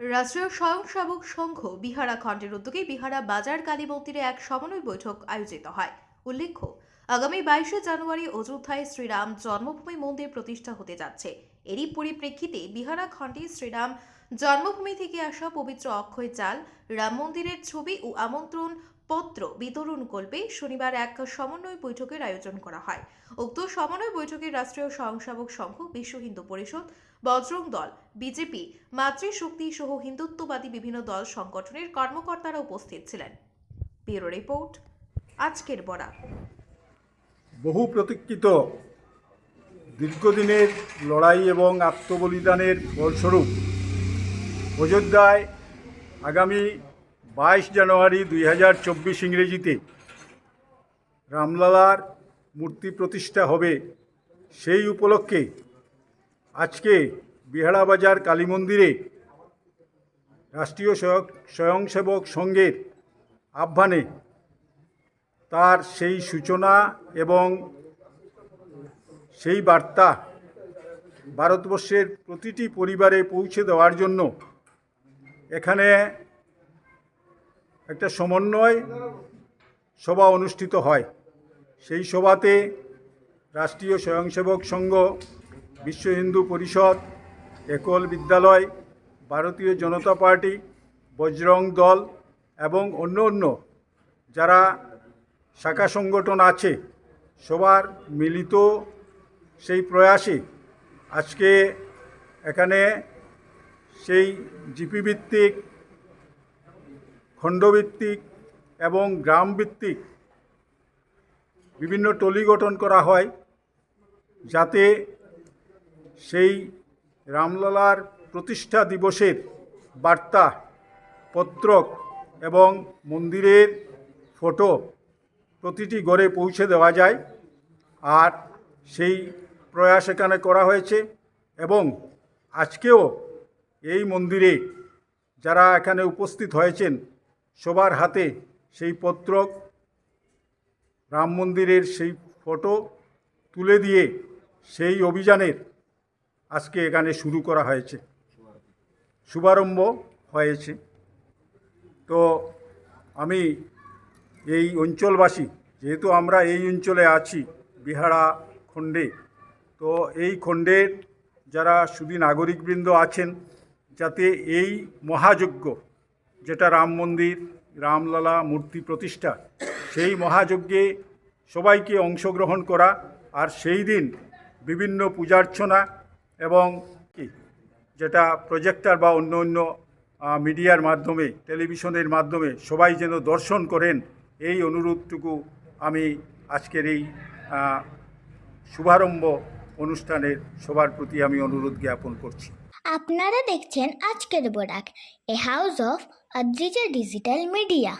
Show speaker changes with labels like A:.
A: রাষ্ট্রীয় স্বয়ংসেবক সংঘ বিহারা খণ্ডের উদ্যোগে বিহারা বাজার কালী মন্দিরে এক সমন্বয় বৈঠক আয়োজিত হয়। উল্লেখ্য, আগামী বাইশে জানুয়ারি অযোধ্যায় শ্রীরাম জন্মভূমি মন্দির প্রতিষ্ঠা হতে যাচ্ছে। এরই পরিপ্রেক্ষিতে বিহারা খণ্ডে শ্রীরাম জন্মভূমি থেকে আসা পবিত্র অক্ষয় চাল, রাম মন্দিরের ছবি ও আমন্ত্রণ পত্র বিতরণ করবে। শনিবার এক সমন্বয় বৈঠকের আয়োজন করা হয়। উক্ত সমন্বয় বৈঠকে রাষ্ট্রীয় স্বয়ংসেবক সংঘ, বিশ্ব হিন্দু পরিষদ, বজরং দল, বিজেপি মাতৃশক্তি সহ হিন্দুত্ববাদী বিভিন্ন দল সংগঠনের কর্মকর্তারা উপস্থিত ছিলেন। ব্যুরো রিপোর্ট, আজকের বরা
B: বহু প্রতীক্ষিত দীর্ঘদিনের লড়াই এবং আত্মবলিদানের ফলস্বরূপ অযোধ্যায় আগামী বাইশ জানুয়ারি দুই হাজার চব্বিশ ইংরেজিতে রামলালার মূর্তি প্রতিষ্ঠা হবে সেই উপলক্ষে আজকে বিহারাবাজার কালী মন্দিরে রাষ্ট্রীয় স্বয়ং স্বয়ংসেবক সংঘের আহ্বানে তার সেই সূচনা এবং সেই বার্তা ভারতবর্ষের প্রতিটি পরিবারে পৌঁছে দেওয়ার জন্য এখানে একটা সমন্বয় সভা অনুষ্ঠিত হয়। সেই সভাতে রাষ্ট্রীয় স্বয়ংসেবক সংঘ, বিশ্ব হিন্দু পরিষদ, একল বিদ্যালয়, ভারতীয় জনতা পার্টি, বজরং দল এবং অন্য অন্য যারা শাখা সংগঠন আছে, সবার মিলিত সেই প্রয়াসে আজকে এখানে সেই জিপি ভিত্তিক খণ্ডভিত্তিক এবং গ্রামভিত্তিক বিভিন্ন টলি গঠন করা হয় যাতে সেই রামলালার প্রতিষ্ঠা দিবসের বার্তা, পত্রক এবং মন্দিরের ফটো প্রতিটি ঘরে পৌঁছে দেওয়া যায় আর সেই প্রয়াস এখানে করা হয়েছে এবং আজকেও এই মন্দিরে যারা এখানে উপস্থিত হয়েছেন সবার হাতে সেই পত্রক, রাম মন্দিরের সেই ফটো তুলে দিয়ে সেই অভিযানের আজকে এখানে শুরু করা হয়েছে। শুভারম্ভ হয়েছে। তো আমি এই অঞ্চলবাসী, যেহেতু আমরা এই অঞ্চলে আছি, বিহারা খণ্ডে, তো এই খণ্ডের যারা শুধু নাগরিকবৃন্দ আছেন, যাতে এই মহাযজ্ঞ যেটা রাম মন্দির, রামলালা মূর্তি প্রতিষ্ঠা, সেই মহাযজ্ঞে সবাইকে অংশগ্রহণ করা আর সেই দিন বিভিন্ন পূজার্চনা এবং কি যেটা প্রজেক্টর বা অন্য অন্য মিডিয়ার মাধ্যমে, টেলিভিশনের মাধ্যমে সবাই যেন দর্শন করেন, এই অনুরোধটুকু আমি আজকের এই শুভারম্ভ অনুষ্ঠানের সবার প্রতি আমি অনুরোধ জ্ঞাপন করছি।
C: আপনারা দেখছেন আজকের Borak a house of Adrija digital media.